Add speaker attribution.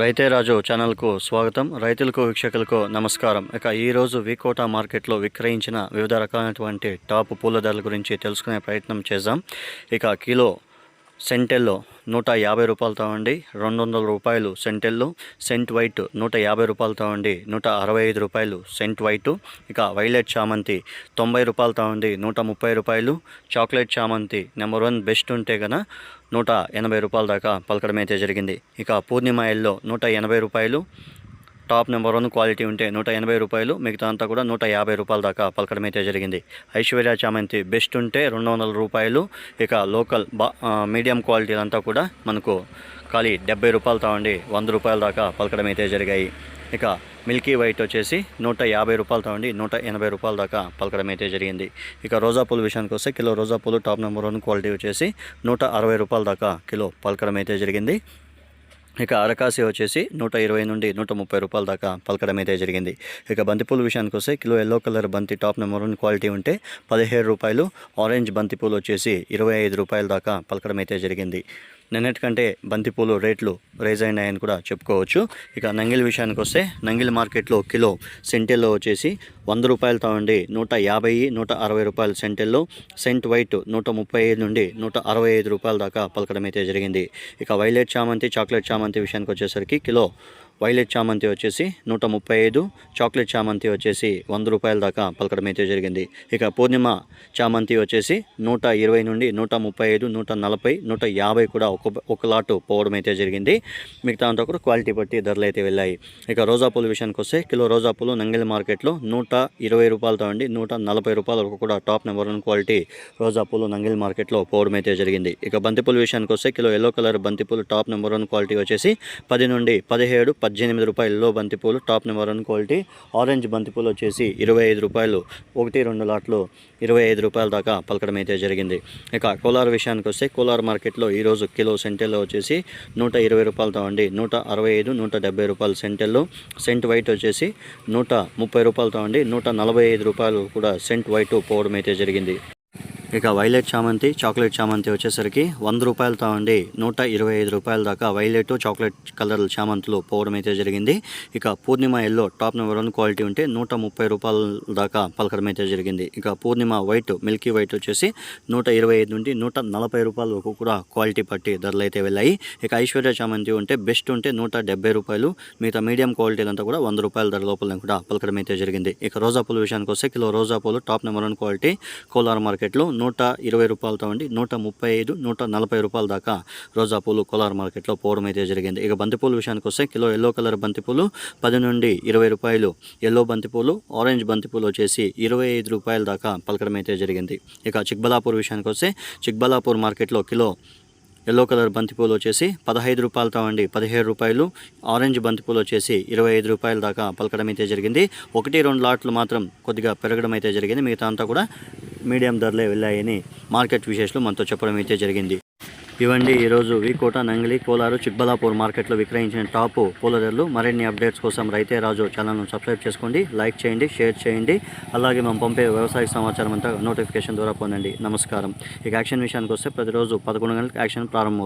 Speaker 1: రైతే రాజు ఛానల్కు స్వాగతం. రైతులకు వీక్షకులకు నమస్కారం. ఇక ఈరోజు వికోట మార్కెట్లో విక్రయించిన వివిధ రకాలైనటువంటి టాప్ పూల ధరల గురించి తెలుసుకునే ప్రయత్నం చేద్దాం. ఇక కిలో సెంటెల్లో నూట యాభై రూపాయలతో అండి రెండు వందల రూపాయలు సెంటెల్లో సెంట్ వైట్ నూట యాభై రూపాయలతో అండి నూట అరవై ఐదు రూపాయలు సెంట్ వైట్. ఇక వైలెట్ చామంతి తొంభై రూపాయలతో అండి నూట ముప్పై రూపాయలు చాక్లెట్ చామంతి. నెంబర్ వన్ బెస్ట్ ఉంటే గన నూట ఎనభై రూపాయల దాకా పలకడం అయితే జరిగింది. ఇక పూర్ణిమ ఎల్లో నూట ఎనభై రూపాయలు టాప్ నెంబర్ వన్ క్వాలిటీ ఉంటే నూట ఎనభై రూపాయలు మిగతా అంతా కూడా నూట యాభై రూపాయల దాకా పలకడం అయితే జరిగింది. ఐశ్వర్య చామంతి బెస్ట్ ఉంటే రెండు వందల రూపాయలు ఇక లోకల్ బా మీడియం క్వాలిటీ అంతా కూడా మనకు ఖాళీ డెబ్బై రూపాయలు తావండి వంద రూపాయల దాకా పలకడం అయితే జరిగాయి. ఇక మిల్కీ వైట్ వచ్చేసి నూట యాభై రూపాయలు తావండి నూట ఎనభై రూపాయల దాకా పలకడం అయితే జరిగింది. ఇక రోజా పూలు విషయానికి వస్తే కిలో రోజా పూలు టాప్ నెంబర్ వన్ క్వాలిటీ వచ్చేసి నూట అరవై రూపాయల దాకా కిలో పలకడం అయితే జరిగింది. ఇక అరకాసి వచ్చేసి నూట ఇరవై నుండి నూట ముప్పై రూపాయల దాకా పలకడం అయితే జరిగింది. ఇక బంతిపూల విషయానికి వస్తే కిలో ఎల్లో కలర్ బంతి టాప్ నెంబర్ వన్ క్వాలిటీ ఉంటే పదిహేడు రూపాయలు ఆరెంజ్ బంతిపూలు వచ్చేసి ఇరవై ఐదు రూపాయల దాకా పలకడం అయితే జరిగింది. నిన్నటికంటే బంతిపూలు రేట్లు రైజ్ అయినాయని కూడా చెప్పుకోవచ్చు. ఇక నంగిల్ విషయానికి వస్తే నంగిల్ మార్కెట్లో కిలో సెంటెల్లో వచ్చేసి వంద రూపాయలతో ఉండి నూట యాభై నూట అరవై రూపాయలు సెంటెల్లో సెంట్ వైట్ నూట ముప్పై ఐదు నుండి నూట అరవై ఐదు రూపాయల దాకా పలకడం అయితే జరిగింది. ఇక వైలెట్ చామంతి చాక్లెట్ చామంతి విషయానికి వచ్చేసరికి కిలో వైలెట్ చామంతి వచ్చేసి నూట ముప్పై ఐదు చాక్లెట్ చామంతి వచ్చేసి వంద రూపాయల దాకా పలకడం అయితే జరిగింది. ఇక పూర్ణిమ చామంతి వచ్చేసి నూట ఇరవై నుండి నూట ముప్పై ఐదు నూట నలభై నూట యాభై కూడా ఒక ఒక లాటు పోవడం అయితే జరిగింది. మిగతా అంతా కూడా క్వాలిటీ బట్టి ధరలు అయితే వెళ్ళాయి. ఇక రోజా పూల విషయానికి వస్తే కిలో రోజా పూలు నంగిలి మార్కెట్లో నూట ఇరవై రూపాయలతో అండి నూట నలభై రూపాయల వరకు కూడా టాప్ నెంబర్ వన్ క్వాలిటీ రోజా పూలు నంగిలి మార్కెట్లో పోవడం అయితే జరిగింది. ఇక బంతిపూల విషయానికి వస్తే కిలో ఎల్లో కలర్ బంతిపూలు టాప్ నెంబర్ వన్ క్వాలిటీ వచ్చేసి పది నుండి పదిహేడు పద్దెనిమిది రూపాయలలో బంతిపూలు top number one quality orange బంతిపూలు వచ్చేసి ఇరవై ఐదు రూపాయలు. ఒకటి రెండు లాట్లు ఇరవై ఐదు రూపాయల దాకా పలకడం అయితే జరిగింది. ఇక కోలార్ విషయానికి వస్తే కోలార్ మార్కెట్లో ఈరోజు కిలో సెంటెల్లో వచ్చేసి నూట ఇరవై రూపాయలతో అండి. నూట అరవై ఐదు నూట డెబ్బై రూపాయలు సెంటెల్లో సెంట్ వైట్ వచ్చేసి నూట ముప్పై రూపాయలతో అండి. నూట నలభై ఐదు రూపాయలు కూడా సెంట్ వైట్ పోవడం అయితే జరిగింది. ఇక వైలెట్ చామంతి చాక్లెట్ చామంతి వచ్చేసరికి వంద రూపాయలతో అండి నూట ఇరవై ఐదు రూపాయల దాకా వైలెట్ చాక్లెట్ కలర్ చామంతులు పోవడం అయితే జరిగింది. ఇక Purnima yellow top number one quality ఉంటే నూట ముప్పై రూపాయల దాకా పలకడం అయితే జరిగింది. ఇక పూర్ణిమ వైట్ మిల్కీ వైట్ వచ్చేసి నూట ఇరవై ఐదు నుండి నూట నలభై రూపాయల వరకు కూడా క్వాలిటీ పట్టి ధరలు అయితే వెళ్ళాయి. ఇక ఐశ్వర్య చామంతి ఉంటే బెస్ట్ ఉంటే నూట డెబ్బై రూపాయలు మిగతా మీడియం క్వాలిటీలంతా కూడా వంద రూపాయల ధర లోపల కూడా పలకడం అయితే జరిగింది. ఇక రోజా పూల విషయానికి వస్తే కిలో రోజా పూలు top number one quality Kolar మార్కెట్లో నూట ఇరవై రూపాయలతో అండి నూట ముప్పై ఐదు నూట నలభై రూపాయల దాకా రోజా పూలు కోలార్ మార్కెట్లో పోవడం అయితే జరిగింది. ఇక బంతిపూల విషయానికి వస్తే కిలో ఎల్లో కలర్ బంతిపూలు పది నుండి ఇరవై రూపాయలు ఎల్లో బంతిపూలు ఆరెంజ్ బంతిపూలు వచ్చేసి ఇరవై ఐదు రూపాయల దాకా పలకడం అయితే జరిగింది. ఇక చిక్బలాపూర్ విషయానికి వస్తే చిక్బలాపూర్ మార్కెట్లో కిలో ఎల్లో కలర్ బంతిపూలు వచ్చేసి పదహైదు రూపాయలతో అండి పదిహేడు రూపాయలు ఆరెంజ్ బంతిపూలు వచ్చేసి ఇరవై ఐదు రూపాయల దాకా పలకడం అయితే జరిగింది. ఒకటి రెండు లాట్లు మాత్రం కొద్దిగా పెరగడం అయితే జరిగింది. మిగతా అంతా కూడా మీడియం ధరలే వెళ్ళాయని మార్కెట్ విశేషాలు మనతో చెప్పడం అయితే జరిగింది. ఇవండి ఈరోజు వికోట నంగిలి కోలారు చిక్బలాపూర్ మార్కెట్లో విక్రయించిన టాప్ పూల ధరలు మరిన్ని అప్డేట్స్ కోసం రైతే రాజు ఛానల్ను సబ్స్క్రైబ్ చేసుకోండి లైక్ చేయండి షేర్ చేయండి. అలాగే మనం పంపే వ్యవసాయ సమాచారం అంతా నోటిఫికేషన్ ద్వారా పొందండి. నమస్కారం. ఇక యాక్షన్ విషయానికి వస్తే ప్రతిరోజు పదకొండు గంటలకు యాక్షన్ ప్రారంభం.